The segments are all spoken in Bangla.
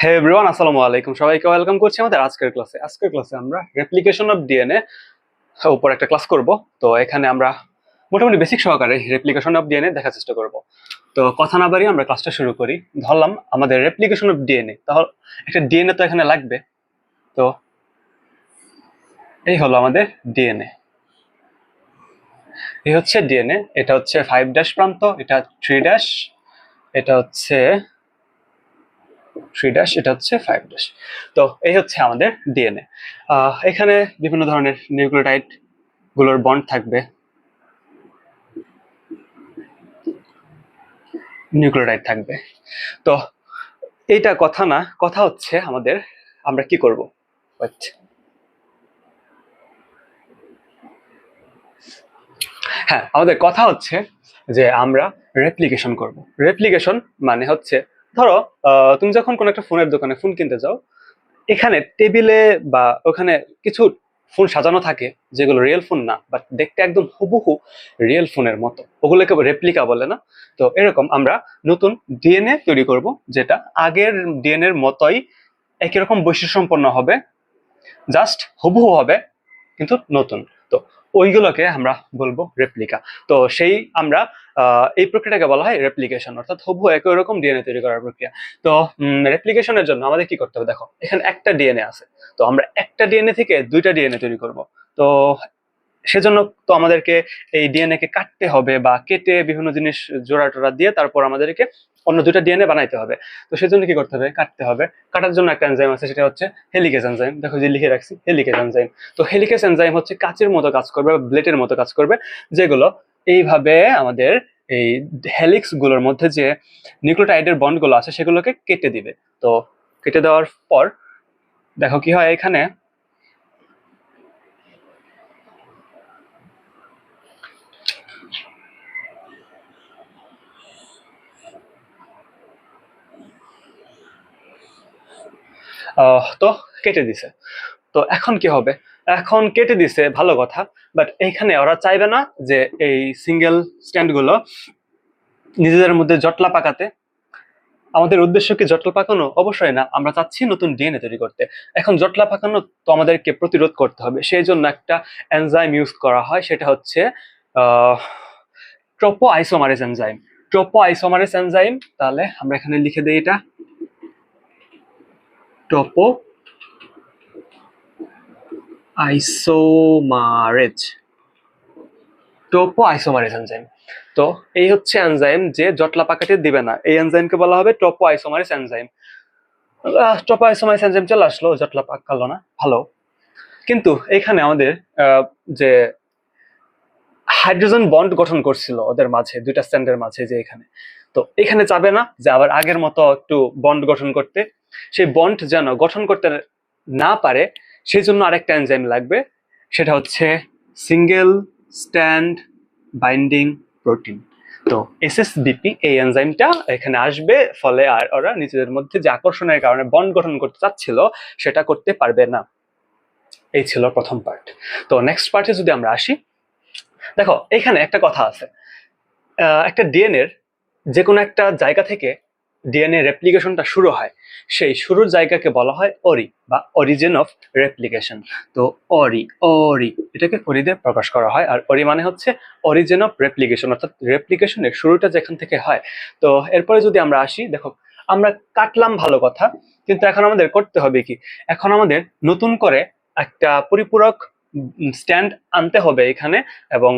হে এভরিওয়ান আসসালামু আলাইকুম। সবাইকে ওয়েলকাম করছি আমাদের আজকের ক্লাসে আজকের ক্লাসে আমরা রেপ্লিকেশন অফ ডিএনএ উপর একটা ক্লাস করব। তো এখানে আমরা মোটামুটি বেসিক সহকারে রেপ্লিকেশন অফ ডিএনএ দেখার চেষ্টা করব। তো কথা না বাড়িয়ে আমরা ক্লাসটা শুরু করি। ধরলাম আমাদের রেপ্লিকেশন অফ ডিএনএ তাহলে একটা ডিএনএ তো এখানে লাগবে। তো এই হলো আমাদের ডিএনএ এই হচ্ছে ডিএনএ এটা হচ্ছে ফাইভ ড্যাশ প্রান্ত, এটা থ্রি ড্যাশ এটা হচ্ছে থ্রি ড্যাশ এটা হচ্ছে ফাইভ ড্যাশ তো এই হচ্ছে আমাদের ডিএনএ এখানে বিভিন্ন ধরনের নিউক্লিওটাইডগুলোর বন্ড থাকবে। নিউক্লিওটাইড থাকবে। তো এইটা কথা না, কথা হচ্ছে আমাদের আমরা কি করব? হ্যাঁ আমাদের কথা হচ্ছে যে আমরা রেপ্লিকেশন করব। রেপ্লিকেশন মানে হচ্ছে ধরো তুমি যখন কোনো একটা ফোনের দোকানে ফোন কিনতে যাও, এখানে টেবিলে বা ওখানে কিছু ফোন সাজানো থাকে, যেগুলো রিয়েল ফোন না বাট দেখতে একদম হুবহু রিয়েল ফোনের মতো। ওগুলোকে রেপ্লিকা বলে না? তো এরকম আমরা নতুন ডিএনএ তৈরি করব, যেটা আগের ডিএনএর মতোই একই রকম বৈশিষ্ট্য সম্পন্ন হবে জাস্ট হুবহু হবে, কিন্তু নতুন। তো ওইগুলোকে আমরা বলব রেপ্লিকা তো সেই আমরা এই প্রক্রিয়াটাকে বলা হয় রেপ্লিকেশন অর্থাৎ হবু একই রকম ডিএনএ তৈরি করার প্রক্রিয়া। তো রেপ্লিকেশনের জন্য আমাদের কি করতে হবে? দেখো, এখানে একটা ডিএনএ আছে। তো আমরা একটা ডিএনএ থেকে দুইটা ডিএনএ তৈরি করব। তো সেজন্য তো আমাদেরকে এই ডিএনএ কে কাটতে হবে বা কেটে বিভিন্ন জিনিস জোড়া টোড়া দিয়ে তারপর আমাদেরকে অন্য দুটা ডিএনএ বানাইতে হবে। তো সেজন্য কি করতে হবে? কাটতে হবে। কাটার জন্য একটা এনজাইম আছে, সেটা হচ্ছে হেলিকেজ এনজাইম দেখো যে লিখে রাখছি হেলিকেজ এনজাইম তো হেলিকেজ এনজাইম হচ্ছে কাচের মতো কাজ করবে বা ব্লেডের মতো কাজ করবে, যেগুলো এইভাবে আমাদের এই হেলিক্সগুলোর মধ্যে যে নিউক্লিওটাইডের বন্ডগুলো আছে, সেগুলোকে কেটে দিবে। তো কেটে দেওয়ার পর দেখো কি হয় এখানে? তো কেটে দিছে। তো এখন কি হবে? এখন কেটে দিছে, ভালো কথা বাট এইখানে ওরা চাইবে না যে এই সিঙ্গেল স্ট্যান্ডগুলো নিজেদের মধ্যে জটলা পাকাতে। আমাদের উদ্দেশ্য কি জটলা পাকানো? অবশ্যই না। আমরা চাচ্ছি নতুন ডিএনএ তৈরি করতে। এখন জটলা পাকানো তো আমাদেরকে প্রতিরোধ করতে হবে। সেই জন্য একটা এনজাইম ইউজ করা হয়, সেটা হচ্ছে topoisomerase enzyme topoisomerase enzyme তাহলে আমরা এখানে লিখে দিই এটা। Topoisomerase topoisomerase enzyme তো এই হচ্ছে এনজাইম যে জটলা পাকাটি দিবে না। এই এনজাইমকে বলা হবে topoisomerase enzyme topoisomerase enzyme চলে আসলো, জটলা পাকালো না, ভালো। কিন্তু এখানে আমাদের যে হাইড্রোজেন বন্ড গঠন করছিল ওদের মাঝে, দুইটা স্ট্যান্ডের মাঝে যে এখানে। তো এখানে যাবে না যে আবার আগের মতো একটু বন্ড গঠন করতে সেই বন্ড যেন গঠন করতে না পারে সেই জন্য আরেকটা এনজাইম লাগবে। সেটা হচ্ছে সিঙ্গেল স্ট্যান্ড বাইন্ডিং প্রোটিন তো এসএসবিপি এই এনজাইমটা এখানে আসবে, ফলে আর ওরা নিজেদের মধ্যে যে আকর্ষণের কারণে বন্ড গঠন করতে চাচ্ছিল, সেটা করতে পারবে না। এই ছিল প্রথম পার্ট তো নেক্সট পার্টে যদি আমরা আসি, দেখো, এখানে একটা কথা আছে। একটা ডিএনএর যে কোনো একটা জায়গা থেকে ডিএনএ রেপ্লিকেশনটা শুরু হয়। সেই শুরুর জায়গাকে বলা হয় অরি বা অরিজিন অফ রেপ্লিকেশন তো অরি অরি, এটাকে অরি দিয়ে প্রকাশ করা হয়। আর অরি মানে হচ্ছে অরিজিন অফ রেপ্লিকেশন অর্থাৎ রেপ্লিকেশনের শুরুটা যেখান থেকে হয়। তো এরপরে যদি আমরা আসি, দেখো, আমরা কাটলাম ভালো কথা, কিন্তু এখন আমাদের করতে হবে কি? এখন আমাদের নতুন করে একটা পরিপূরক স্ট্যান্ড আনতে হবে এখানে এবং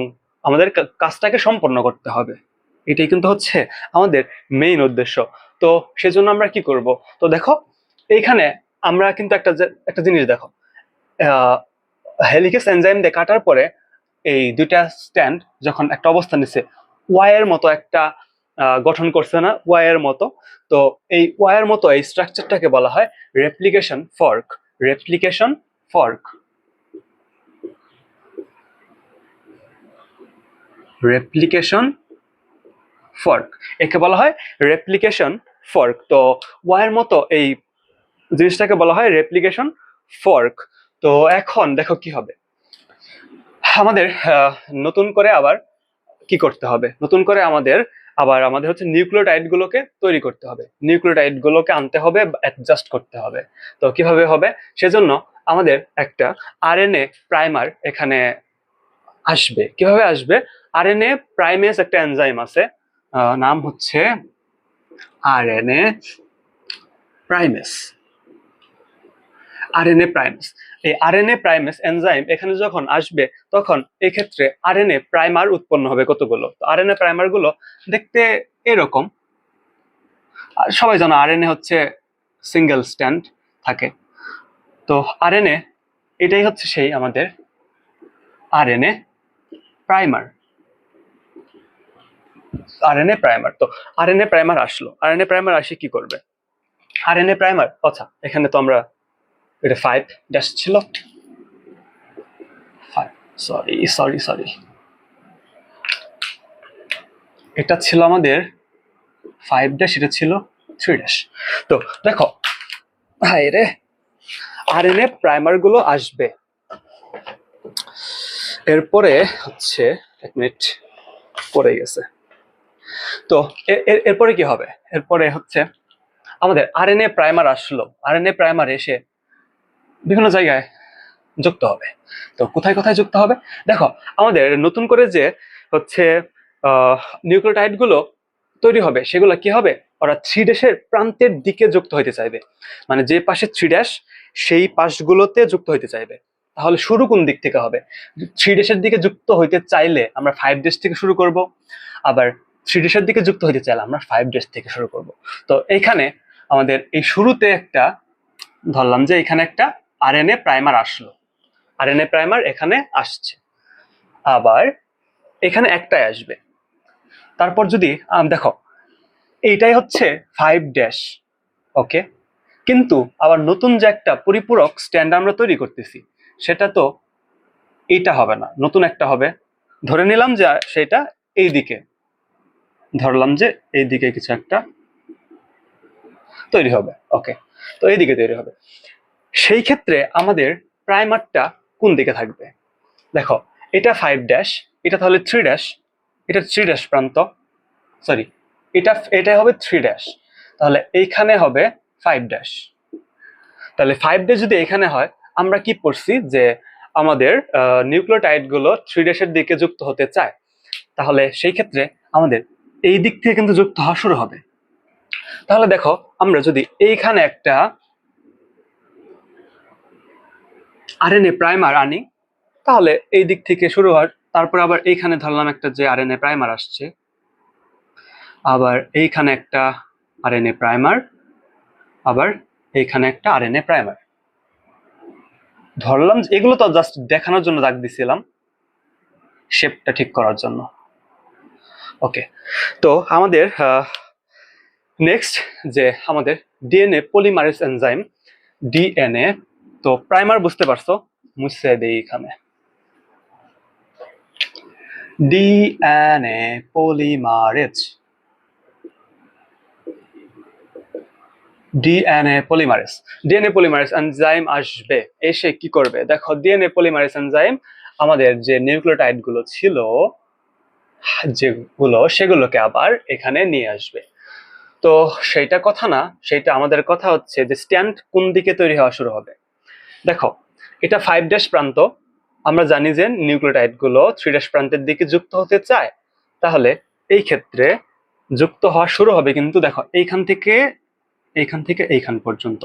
আমাদের কাজটাকে সম্পন্ন করতে হবে। এটাই কিন্তু হচ্ছে আমাদের মেইন উদ্দেশ্য। তো সেজন্য আমরা কি করব? তো দেখো, এইখানে আমরা কিন্তু একটা একটা জিনিস দেখো। হেলিকেস এনজাইম দিয়ে কাটার পরে এই দুইটা স্ট্যান্ড যখন একটা অবস্থান নিচ্ছে ওয়াইয়ের মতো একটা গঠন করছে না ওয়াইয়ের মতো। তো এই ওয়াইয়ের মতো এই স্ট্রাকচারটাকে বলা হয় replication fork. Replication fork. Replication fork. একে বলা হয় রেপ্লিকেশন ফর্ক তো ওয়ার মতো এই জিনিসটাকে বলা হয় রেপ্লিকেশন ফর্ক তো এখন দেখো কি হবে। আমাদের নতুন করে আবার কি করতে হবে? নতুন করে আমাদের আবার আমাদের হচ্ছে নিউক্লিওটাইড গুলোকে তৈরি করতে হবে। নিউক্লিওটাইড গুলোকে আনতে হবে অ্যাডজাস্ট করতে হবে। তো কীভাবে হবে? সেজন্য আমাদের একটা আরএনএ প্রাইমার এখানে আসবে। কীভাবে আসবে? আরএনএ প্রাইমেস একটা এনজাইম আছে নাম হচ্ছে আরএনএ প্রাইমেস। RNA primase. এই আরএনএ প্রাইমেস এনজাইম এখানে যখন আসবে, তখন এই ক্ষেত্রে আরএনএ প্রাইমার উৎপন্ন হবে কতগুলো? তো আরএনএ প্রাইমারগুলো দেখতে এরকম। সবাই জানো আরএনএ হচ্ছে সিঙ্গেল স্ট্যান্ড থাকে। তো আরএনএ এটাই হচ্ছে সেই আমাদের আরএনএ প্রাইমার। আরএনএ প্রাইমার তো আরএনএ প্রাইমার আসলো। আরএনএ প্রাইমার আসে কি করবে? আরএনএ প্রাইমার আচ্ছা এখানে তো আমরা এটা ফাইভ ড্যাশ ছিল। সরি সরি সরি এটা ছিল আমাদের ফাইভ ড্যাশ এটা ছিল থ্রি ড্যাশ তো দেখো হাই রে আরএনএ প্রাইমারগুলো আসবে। এরপরে হচ্ছে, এক মিনিট, পড়ে গেছে। তো এর- এরপরে কি হবে? এরপরে হচ্ছে আমাদের আরএনএ প্রাইমার আসলো। আরএনএ প্রাইমার এসে বিভিন্ন জায়গায় যুক্ত হবে। তো কোথায় কোথায় যুক্ত হবে? দেখো, আমাদের নতুন করে যে হচ্ছে নিউক্লিওটাইডগুলো তৈরি হবে, সেগুলো কি হবে? ওরা থ্রি ড্যাশের প্রান্তের দিকে যুক্ত হইতে চাইবে। মানে যে পাশে থ্রি ড্যাশ সেই পাশগুলোতে যুক্ত হইতে চাইবে। তাহলে শুরু কোন দিক থেকে হবে? থ্রি ড্যাশের দিকে যুক্ত হইতে চাইলে আমরা ফাইভ ড্যাশ থেকে শুরু করব। আবার থ্রি দিকে যুক্ত হইতে চাইলে আমরা ফাইভ ড্যাশ থেকে শুরু করব। তো এইখানে আমাদের এই শুরুতে একটা ধরলাম যে এখানে একটা আরএনএ প্রাইমার আসলো। আরএনএ প্রাইমার এখানে আসছে। আবার এখানে একটাই আসবে। তারপর যদি দেখো, এইটাই হচ্ছে ফাইভ ড্যাশ ওকে কিন্তু আবার নতুন যে একটা পরিপূরক স্ট্যান্ড আমরা তৈরি করতেছি, সেটা তো এইটা হবে না, নতুন একটা হবে। ধরে নিলাম যে সেটা এই দিকে ধরলাম যে এই দিকে কিছু একটা তৈরি হবে। ওকে তো এই দিকে তৈরি হবে। সেই ক্ষেত্রে আমাদের প্রাইমারটা কোন দিকে থাকবে? দেখো, এটা ফাইভ ড্যাশ এটা তাহলে থ্রি ড্যাশ এটা থ্রি ড্যাশ প্রান্ত। সরি এটা এটা হবে থ্রি ড্যাশ তাহলে এইখানে হবে ফাইভ ড্যাশ তাহলে ফাইভ ড্যাশ যদি এখানে হয়, আমরা কি পড়ছি? যে আমাদের নিউক্লিওটাইডগুলো থ্রি ড্যাশের দিকে যুক্ত হতে চায়। তাহলে সেই ক্ষেত্রে আমাদের এই দিক থেকে কিন্তু যুক্ত হওয়া শুরু হবে। তাহলে দেখো, আমরা যদি এইখানে একটা আরএনএ প্রাইমার আনি, তাহলে এই দিক থেকে শুরু হয়, তারপর আবার এইখানে ধরলাম একটা যে আরএনএ প্রাইমার আসছে, আবার এইখানে একটা আরএনএ প্রাইমার, আবার এইখানে একটা আরএনএ প্রাইমার। ধরলাম এগুলো তো জাস্ট দেখানোর জন্য দাগ দিছিলাম শেপটা ঠিক করার জন্য। ওকে তো আমাদের নেক্সট যে আমাদের ডিএনএ পলিমারেজ এনজাইম ডিএনএ তো প্রাইমার বুঝতে পারছ? মুছে দেই এখানে। DNA polymerase DNA polymerase DNA polymerase enzyme আসবে। এসে কি করবে? দেখো ডিএনএ পলিমারেজ এনজাইম আমাদের যে নিউক্লিওটাইডগুলো ছিল যেগুলো, সেগুলোকে আবার এখানে নিয়ে আসবে। তো সেইটা কথা না, সেইটা আমাদের কথা হচ্ছে যে স্ট্যান্ড কোন দিকে তৈরি হওয়া শুরু হবে? দেখো, এটা ফাইভ ড্যাশ প্রান্ত। আমরা জানি যে নিউক্লিওটাইডগুলো থ্রি ড্যাশ প্রান্তের দিকে যুক্ত হতে চায়, তাহলে এই ক্ষেত্রে যুক্ত হওয়া শুরু হবে কিন্তু দেখো, এইখান থেকে এইখান থেকে এইখান পর্যন্ত।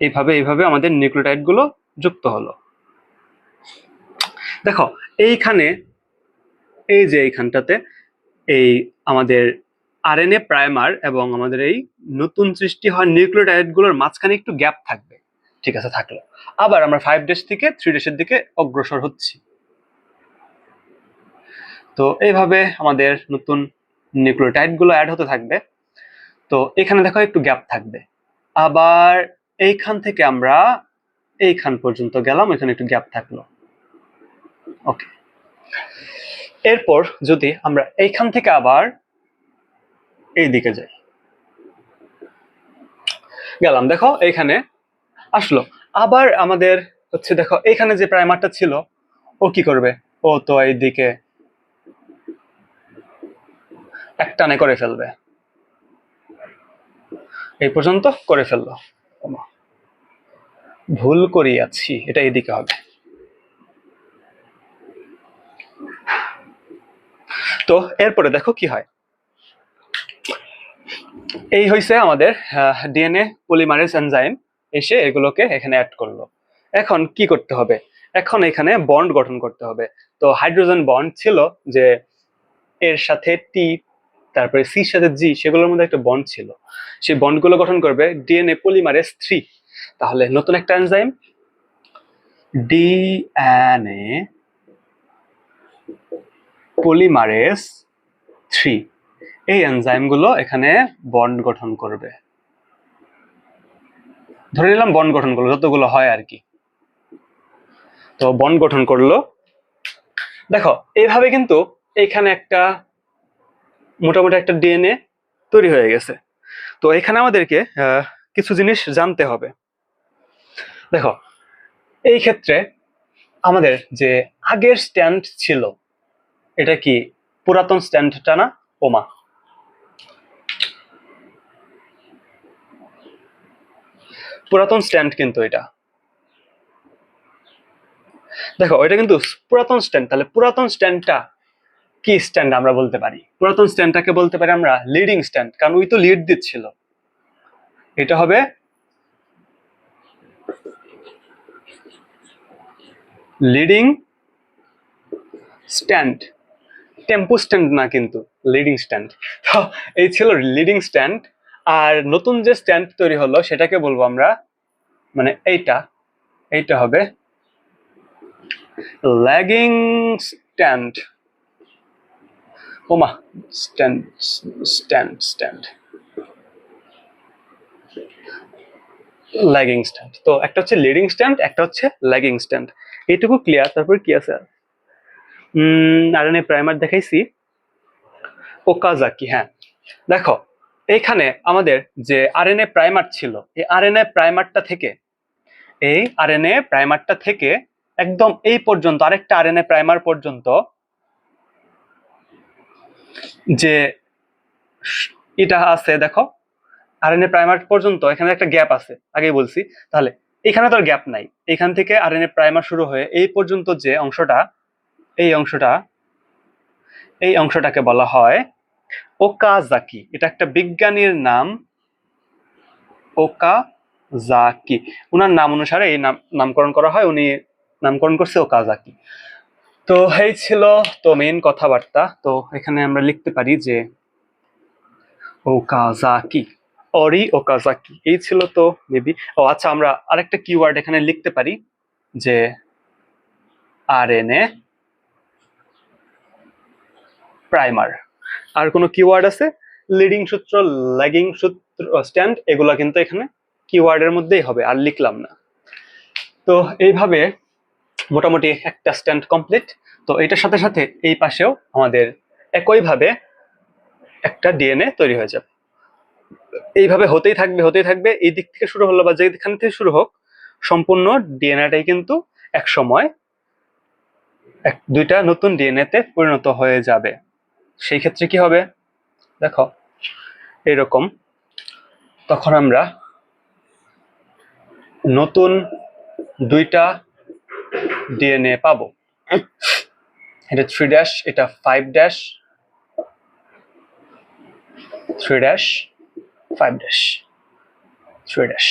এইভাবে এইভাবে আমাদের নিউক্লিওটাইডগুলো যুক্ত হলো। দেখো, এইখানে এই যে এইখানটাতে এই আমাদের আরএনএ প্রাইমার এবং আমাদের এই নতুন সৃষ্টি হওয়া নিউক্লিওটাইডগুলোর মাঝখানে একটু গ্যাপ থাকবে। ঠিক আছে, থাকল। আবার আমরা ফাইভ ডেজ থেকে থ্রি ডেজের দিকে অগ্রসর হচ্ছি। তো এইভাবে আমাদের নতুন নিউক্লিওটাইডগুলো অ্যাড হতে থাকবে। তো এখানে দেখো একটু গ্যাপ থাকবে। আবার এইখান থেকে আমরা এইখান পর্যন্ত গেলাম, এখানে একটু গ্যাপ থাকল। ওকে এরপর যদি আমরা এইখান থেকে আবার এই দিকে যাই। গেলাম, দেখো এইখানে আসলো। আবার আমাদের হচ্ছে, দেখো এইখানে যে প্রাইমারটা ছিল, ও কি করবে? ও তো এইদিকে একটানে করে ফেলবে। এই পর্যন্ত করে ফেলল। ভুল করিয়াছি, এটা এদিকে হবে। তো এরপরে দেখো কি হয়। এই হয়েছে আমাদের ডিএনএ পলিমারেজ এনজাইম এসে এগুলোকে এখানে অ্যাড করল। এখন কি করতে হবে? এখন এখানে বন্ড গঠন করতে হবে। তো হাইড্রোজেন বন্ড ছিল যে এর সাথে টি তারপরে সির সাথে জি সেগুলোর মধ্যে একটা বন্ড ছিল। সেই বন্ডগুলো গঠন করবে ডিএনএ পলিমারেজ থ্রি তাহলে নতুন একটা এনজাইম ডিএনএ পলিমারেজ থ্রি এই এনজাইমগুলো এখানে বন্ড গঠন করবে। ধরে নিলাম বন্ড গঠন করল, যতগুলো হয় আর কি। তো বন্ড গঠন করল। দেখো, এইভাবে কিন্তু এখানে একটা মোটামুটি একটা ডিএনএ তৈরি হয়ে গেছে। তো এখানে আমাদেরকে কিছু জিনিস জানতে হবে। দেখো, এই ক্ষেত্রে আমাদের যে আগের স্ট্যান্ড ছিল এটা কি পুরাতন স্ট্যান্ডটা না ওমা? পুরাতন স্ট্যান্ড কিন্তু এটা। দেখো, এটা কিন্তু পুরাতন স্ট্যান্ড। তাহলে পুরাতন স্ট্যান্ডটা কি স্ট্যান্ড আমরা বলতে পারি? পুরাতন স্ট্যান্ডটাকে বলতে পারি আমরা লিডিং স্ট্যান্ড, কারণ ওই তো লিড দিচ্ছিল। এটা হবে লিডিং স্ট্যান্ড। টেম্পো স্ট্যান্ড না কিন্তু লিডিং স্ট্যান্ড তো এই ছিল লিডিং স্ট্যান্ড আর নতুন যে স্ট্যান্ড তৈরি হলো, সেটাকে বলব আমরা মানে এইটা এইটা হবে ল্যাগিং স্ট্যান্ড ওমা strand strand strand lagging strand তো একটা হচ্ছে লিডিং স্ট্যান্ড একটা হচ্ছে ল্যাগিং স্ট্যান্ড এইটুকু ক্লিয়ার তারপর কি আছে? আর আর এন প্রাইমার দেখাইছি। ওকাজাকি হ্যাঁ। দেখো এইখানে আমাদের যে আরএনএ প্রাইমার ছিল, এই আরএনএ প্রাইমারটা থেকে, এই আরএনএ প্রাইমারটা থেকে একদম এই পর্যন্ত, আরেকটা আরএনএ প্রাইমার পর্যন্ত যে এটা আছে, দেখো, আরএনএ প্রাইমার পর্যন্ত, এখানে একটা গ্যাপ আছে, আগেই বলছি। তাহলে, এখানে তো আর গ্যাপ নাই। এখান থেকে আরএনএ প্রাইমার শুরু হয়ে এই পর্যন্ত যে অংশটা এই অংশটা, এই অংশটাকে বলা হয় ওকাজাকি। এটা একটা বিজ্ঞানীর নাম ওকা জাকি উনার নাম অনুসারে এই নাম, নামকরণ করা হয়, উনি নামকরণ করছে ওকাজাকি। তো এই ছিল তো মেইন কথাবার্তা। তো এখানে আমরা লিখতে পারি যে ওকাজাকি, অরি ওকাজাকি। এই ছিল তো মেবি ও আচ্ছা আমরা আরেকটা কিওয়ার্ড এখানে লিখতে পারি যে আরএনএ। প্রাইমার আর কোনো কিওয়ার্ড আছে? লিডিং সূত্র ল্যাগিং সূত্র স্ট্যান্ড এগুলা কিন্তু এখানে কিওয়ার্ডের মধ্যেই হবে, আর লিখলাম না। তো এইভাবে মোটামুটি একটা স্ট্যান্ড কমপ্লিট তো এটার সাথে সাথে এই পাশেও আমাদের একইভাবে একটা ডিএনএ তৈরি হয়ে যাবে এইভাবে হতেই থাকবে হতেই থাকবে। এই দিক থেকে শুরু হলো বা যেখান থেকে শুরু হোক, সম্পূর্ণ ডিএনএটাই কিন্তু এক সময় এক, দুইটা নতুন ডিএনএ তে পরিণত হয়ে যাবে। সেই ক্ষেত্রে কি হবে? দেখো, এরকম। তখন আমরা নতুন দুইটা ডিএনএ পাবো। এটা থ্রি ড্যাশ এটা five dash three dash five dash three dash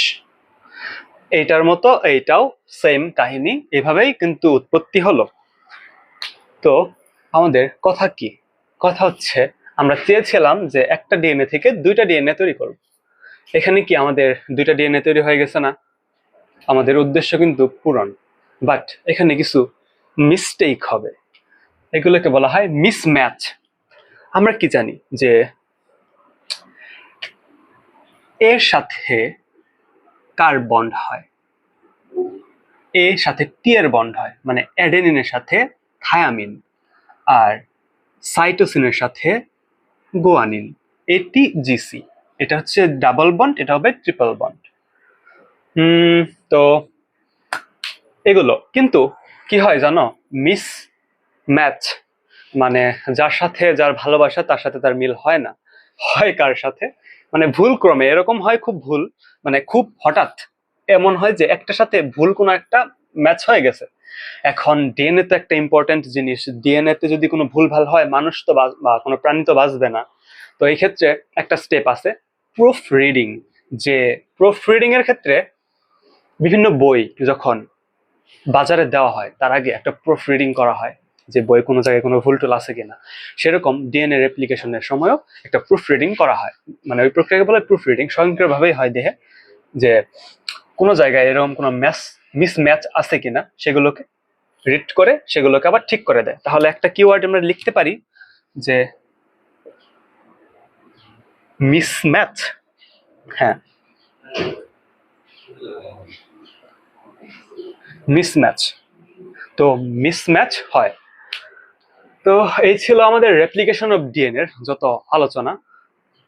এইটার মতো, এইটাও সেম কাহিনী। এভাবেই কিন্তু উৎপত্তি হলো। তো আমাদের কথা কি? কথা হচ্ছে, আমরা চেয়েছিলাম যে একটা ডিএনএ থেকে দুইটা ডিএনএ তৈরি করব। এখানে কি আমাদের দুইটা ডিএনএ তৈরি হয়ে গেছে না? আমাদের উদ্দেশ্য কিন্তু পূরণ। বাট এখানে কিছু মিস্টেক হবে। এগুলোকে বলা হয় মিসম্যাচ আমরা কি জানি? যে এর সাথে কার বন্ড হয়? এর সাথে টি এর বন্ড হয় মানে অ্যাডেনিনের সাথে থায়ামিন আর সাইটোসিনের সাথে গোয়ানিন। এটি জিসি এটা হচ্ছে ডাবল বন্ড, এটা হবে ট্রিপল বন্ড। তো এগুলো। কিন্তু কি হয় জানো? মিস ম্যাচ মানে যার সাথে যার ভালোবাসা, তার সাথে তার মিল হয় না। হয় কার সাথে? মানে ভুল ক্রমে এরকম হয় খুব ভুল। মানে খুব হঠাৎ। এমন হয় যে একটার সাথে ভুল কোনো একটা ম্যাচ হয়ে গেছে। এখন ডিএনএ তো একটা ইম্পর্টেন্ট জিনিস ডিএনএ তে যদি কোনো ভুল ভালো হয়, মানুষ তো বা কোনো প্রাণী তো বাঁচবে না। তো এই ক্ষেত্রে একটা স্টেপ আছে প্রুফ রিডিং যে প্রুফ রিডিং এর ক্ষেত্রে বিভিন্ন বই যখন বাজারে দেওয়া হয়, তার আগে একটা প্রুফ রিডিং করা হয়, যে বই কোনো জায়গায় কোনো ভুল টুল আছে কিনা। সেরকম ডিএনএ রেপ্লিকেশনের সময়ও একটা প্রুফ রিডিং করা হয়। মানে ওই প্রক্রিয়াকে বলে প্রুফ রিডিং স্বয়ংক্রিয়ভাবেই হয় দেহে, যে কোনো জায়গায় এরকম কোনো ম্যাচ মিস ম্যাচ আছে কিনা সেগুলোকে রিড করে সেগুলোকে আবার ঠিক করে দেয়। তাহলে একটা কিওয়ার্ড আমরা লিখতে পারি যে মিসম্যাচ হ্যাঁ। মিসম্যাচ তো মিসম্যাচ হয়। তো এই ছিল আমাদের রেপ্লিকেশন অফ ডিএনএ যত আলোচনা।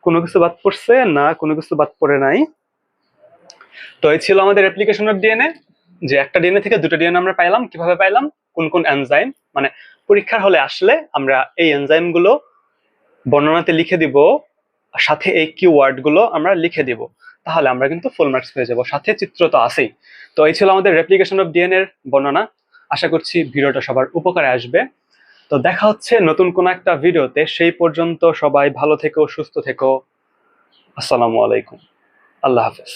কোনো কিছু বাদ পড়ছে না, কোনো কিছু বাদ পড়ে নাই। তো এই ছিল আমাদের রেপ্লিকেশন অফ ডিএনএ যে একটা ডিএনএ থেকে দুটো ডিএনএ আমরা পাইলাম, কীভাবে পাইলাম? কোন কোন এনজাইম মানে পরীক্ষার হলে আসলে আমরা এই এনজাইমগুলো বর্ণনাতে লিখে দিব সাথে এই কিওয়ার্ডগুলো আমরা লিখে দিব। তাহলে আমরা কিন্তু ফুল মার্কস পেয়ে যাব। সাথে চিত্র তো আছেই। তো এই ছিল আমাদের রেপ্লিকেশন অফ ডিএনএ এর বর্ণনা। আশা করছি ভিডিওটা সবার উপকারে আসবে। তো দেখা হচ্ছে নতুন কোন একটা ভিডিওতে। সেই পর্যন্ত সবাই ভালো থেকো, সুস্থ থেকো। আসসালামু আলাইকুম। আল্লাহ হাফেজ।